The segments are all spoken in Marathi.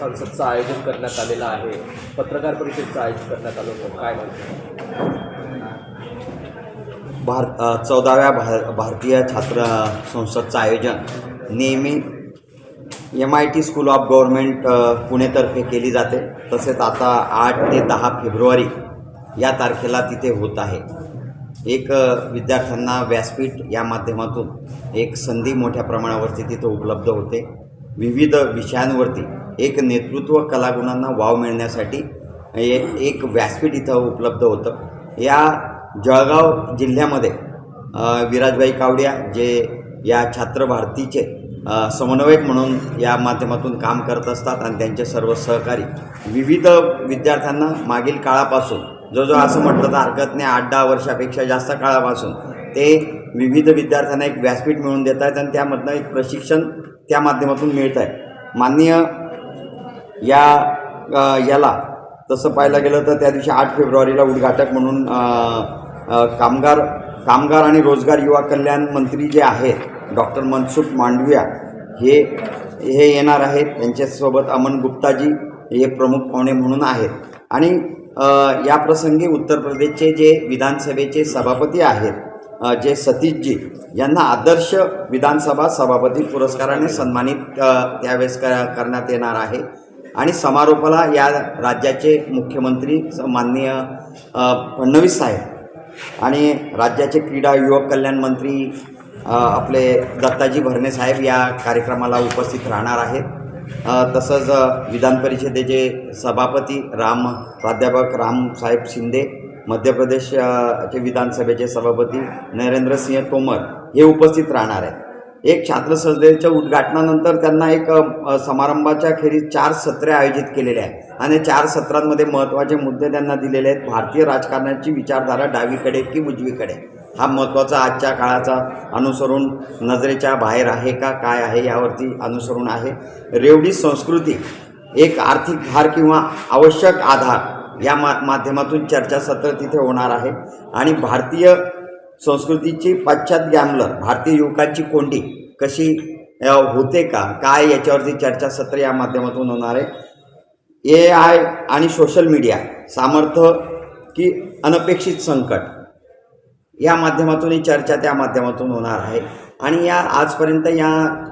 संसदचं आयोजन करण्यात आलेलं आहे. पत्रकार परिषदेचं आयोजन करण्यात आलं होतं. काय म्हणतो? भार चौदाव्या भार भारतीय छात्र संसदचं आयोजन नेहमी M I T school of government पुणेतर्फे केली जाते. तसेच आता आठ ते दहा फेब्रुवारी या तारखेला तिथे होत आहे. एक विद्यार्थ्यांना व्यासपीठ या माध्यमातून एक संधी मोठ्या प्रमाणावरती तिथे उपलब्ध होते. विविध विषयांवरती एक नेतृत्व कलागुणांना वाव मिळण्यासाठी एक एक व्यासपीठ इथं उपलब्ध होतं. या जळगाव जिल्ह्यामध्ये विराजबाई कावडिया जे या छात्र भारतीचे समन्वयक म्हणून या माध्यमातून काम करत असतात आणि त्यांचे सर्व सहकारी विविध विद्यार्थ्यांना मागील काळापासून जो जो असं म्हटलं तर हरकत नाही आठ दहा वर्षापेक्षा जास्त काळापासून ते विविध विद्यार्थ्यांना एक व्यासपीठ मिळवून देत आहेत आणि त्यामधनं एक प्रशिक्षण त्या माध्यमातून मिळत आहे. माननीय या याला. तसं पाहायला गेलं तर त्या दिवशी आठ फेब्रुवारीला उद्घाटक म्हणून कामगार कामगार आणि रोजगार युवा कल्याण मंत्री जे आहेत डॉक्टर मनसुख मांडविया हे हे येणार आहेत. त्यांच्यासोबत अमन गुप्ताजी हे प्रमुख पाहुणे म्हणून आहेत. आणि या प्रसंगी उत्तर प्रदेशचे जे विधानसभेचे सभापती आहेत जे सतीशजी यांना आदर्श विधानसभा सभापती पुरस्काराने सन्मानित त्यावेळेस क करण्यात येणार आहे. आणि समारोपाला या राज्याचे मुख्यमंत्री स- माननीय फडणवीस साहेब आणि राज्याचे क्रीडा युवक कल्याण मंत्री आपले दत्ताजी भरणे साहेब या कार्यक्रमाला उपस्थित राहणार आहेत. तसंच विधान परिषदेचे सभापती राम प्राध्यापक रामसाहेब शिंदे मध्य प्रदेश चे विधानसभेचे सभापती नरेंद्रसिंह तोमर हे उपस्थित राहणार आहेत. एक छात्र संसदेच्या उद्घाटनानंतर त्यांना एक समारंभाच्या खेरीज चार सत्रे आयोजित केलेले आहे आणि चार सत्रांमध्ये महत्त्वाचे मुद्दे त्यांना दिलेले आहेत. भारतीय राजकारणाची विचारधारा डावीकडे की उजवीकडे? हा महत्त्वाचा आजच्या काळाचा अनुसरून नजरेच्या बाहेर आहे का? काय आहे? यावरती अनुसरून आहे. रेवडी संस्कृती एक आर्थिक भार किंवा आवश्यक आधार या मा माध्यमातून चर्चासत्र तिथे होणार आहे. आणि भारतीय संस्कृतीची पाश्चात्य गॅमलर भारतीय युवकांची कोंडी कशी होते का? काय याच्यावरती चर्चासत्र या माध्यमातून होणार आहे? ए आय आणि सोशल मीडिया सामर्थ्य की अनपेक्षित संकट या माध्यमातून ही चर्चा त्या माध्यमातून होणार आहे. आणि या आजपर्यंत या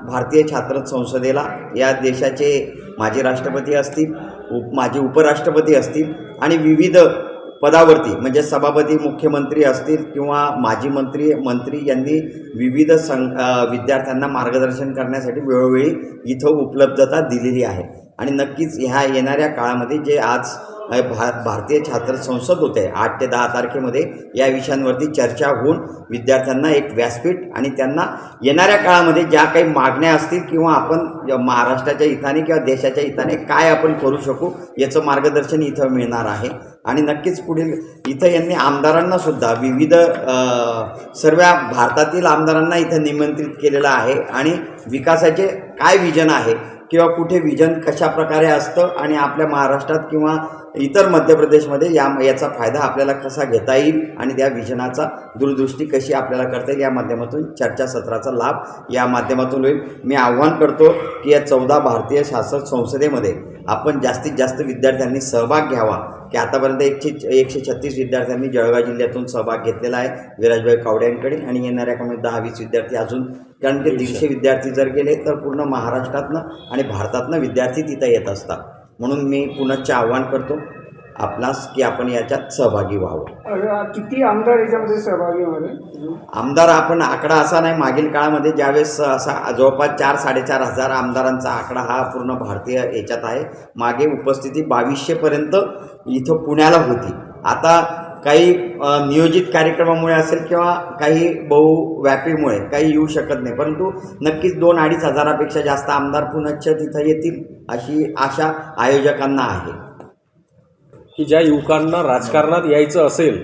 भारतीय छात्र संसदेला या देशाचे माजी राष्ट्रपती असतील उप माजी उपराष्ट्रपती असतील आणि विविध पदावरती म्हणजे सभापती मुख्यमंत्री असतील किंवा माजी मंत्री मंत्री यांनी विविध सं विद्यार्थ्यांना मार्गदर्शन करण्यासाठी वेळोवेळी इथं उपलब्धता दिलेली आहे. आणि नक्कीच ह्या येणाऱ्या काळामध्ये जे आज भार भा भारतीय छात्र संसद होते आठ ते दहा तारखेमध्ये या विषयांवरती चर्चा होऊन विद्यार्थ्यांना एक व्यासपीठ आणि त्यांना येणाऱ्या काळामध्ये ज्या काही मागण्या असतील किंवा आपण महाराष्ट्राच्या हिताने किंवा देशाच्या हिताने काय आपण करू शकू याचं मार्गदर्शन इथं मिळणार आहे. आणि नक्कीच पुढील इथं यांनी आमदारांना सुद्धा विविध सर्व भारतातील आमदारांना इथं निमंत्रित केलेलं आहे. आणि विकासाचे काय विजन आहे किंवा कुठे विजन कशा प्रकारे असतं आणि आपल्या महाराष्ट्रात किंवा इतर मध्य प्रदेशमध्ये या याचा फायदा आपल्याला कसा घेता येईल आणि त्या विजनाचा दूरदृष्टी कशी आपल्याला करता येईल या माध्यमातून चर्चासत्राचा लाभ या माध्यमातून होईल. मी आव्हान करतो की या चौदा भारतीय शासक संसदेमध्ये आपण जास्तीत जास्त विद्यार्थ्यांनी सहभाग घ्यावा. की आतापर्यंत एकशे एकशे छत्तीस विद्यार्थ्यांनी जळगाव जिल्ह्यातून सहभाग घेतलेला आहे. विराजभाई कावड्यांकडे आणि येणाऱ्या काळामध्ये दहा वीस विद्यार्थी अजून कारण की दीडशे. विद्यार्थी जर गेले तर पूर्ण महाराष्ट्रातनं आणि भारतातनं विद्यार्थी तिथं येत असतात. म्हणून मी पुनश्च आव्हान करतो आपणास की आपण याच्यात सहभागी व्हावं. किती आमदार याच्यामध्ये सहभागी होणार आमदार आपण आकडा असा नाही मागील काळामध्ये ज्यावेळेस असा जवळपास चार साडेचार हजार आमदारांचा आकडा हा पूर्ण भारतीय याच्यात आहे. मागे उपस्थिती बावीसशेपर्यंत इथं पुण्याला होती. आता काही नियोजित कार्यक्रमामुळे असेल किंवा काही बहुव्यापीमुळे काही येऊ शकत नाही. परंतु नक्कीच दोन अडीच हजारापेक्षा जास्त आमदार पुनश्च तिथं येतील अशी आशा आयोजकांना आहे. की ज्या युवकांना राजकारणात यायचं असेल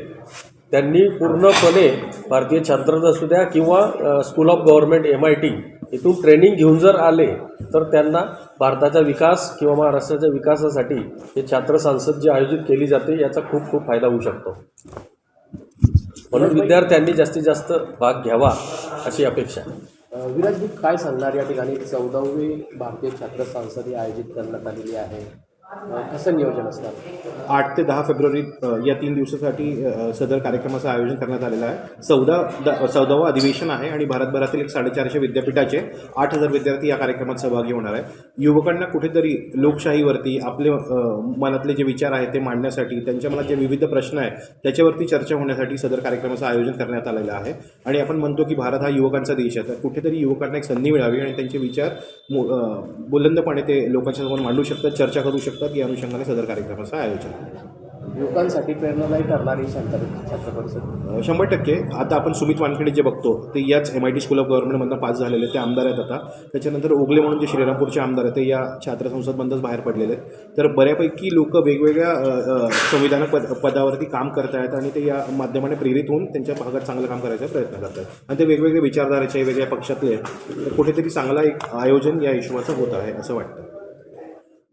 त्यांनी पूर्णपणे भारतीय छात्रच असू द्या किंवा school of government M I T इथून ट्रेनिंग घेऊन जर आले तर त्यांना भारताचा विकास किंवा महाराष्ट्राच्या विकासासाठी हे छात्र संसद जी आयोजित केली जाते याचा खूप खूप फायदा होऊ शकतो. म्हणून विद्यार्थ्यांनी जास्तीत जास्त भाग घ्यावा अशी अपेक्षा विराजजी काय सांगणार या ठिकाणी? चौदावी भारतीय छात्र संसद ही आयोजित करण्यात आलेली आहे. कसं नियोजन असणार आठ ते दहा फेब्रुवारी या तीन दिवसासाठी सदर कार्यक्रमाचं आयोजन करण्यात आलेलं आहे. चौदा द चौदावं अधिवेशन आहे आणि भारतभरातील एक साडेचारशे विद्यापीठाचे आठ हजार विद्यार्थी या कार्यक्रमात सहभागी होणार आहे युवकांना कुठेतरी लोकशाहीवरती आपले मनातले जे विचार आहेत ते मांडण्यासाठी त्यांच्या मनात जे विविध प्रश्न आहेत त्याच्यावरती चर्चा होण्यासाठी सदर कार्यक्रमाचं आयोजन करण्यात आलेलं आहे. आणि आपण म्हणतो की भारत हा युवकांचा देश आहे. तर कुठेतरी युवकांना एक संधी मिळावी आणि त्यांचे विचार बुलंदपणे ते लोकांच्या समोर मांडू शकतात चर्चा करू शकतात. या अनुषंगाने सदर कार्यक्रमाचं आयोजन. युवकांसाठी प्रेरणादायी ठरणारी छात्र परिषद. शंभर टक्के. आता आपण सुमित वानखेडे जे बघतो ते याच M I T school of गव्हर्नमेंटमधनं pass झालेले ते आमदार आहेत आता. त्याच्यानंतर ओगले म्हणून जे श्रीरामपूरचे आमदार आहेत ते या छात्र संसदमधूनच बाहेर पडलेले आहेत. तर बऱ्यापैकी लोक वेगवेगळ्या संविधानक पद पदावरती काम करत आहेत आणि ते या माध्यमाने प्रेरित होऊन त्यांच्या भागात चांगलं काम करायचा प्रयत्न करत आहेत. आणि ते वेगवेगळे विचारधारेचे वेगवेगळ्या पक्षातले कुठेतरी चांगला एक आयोजन या हिशोबाचं होत आहे असं वाटतं.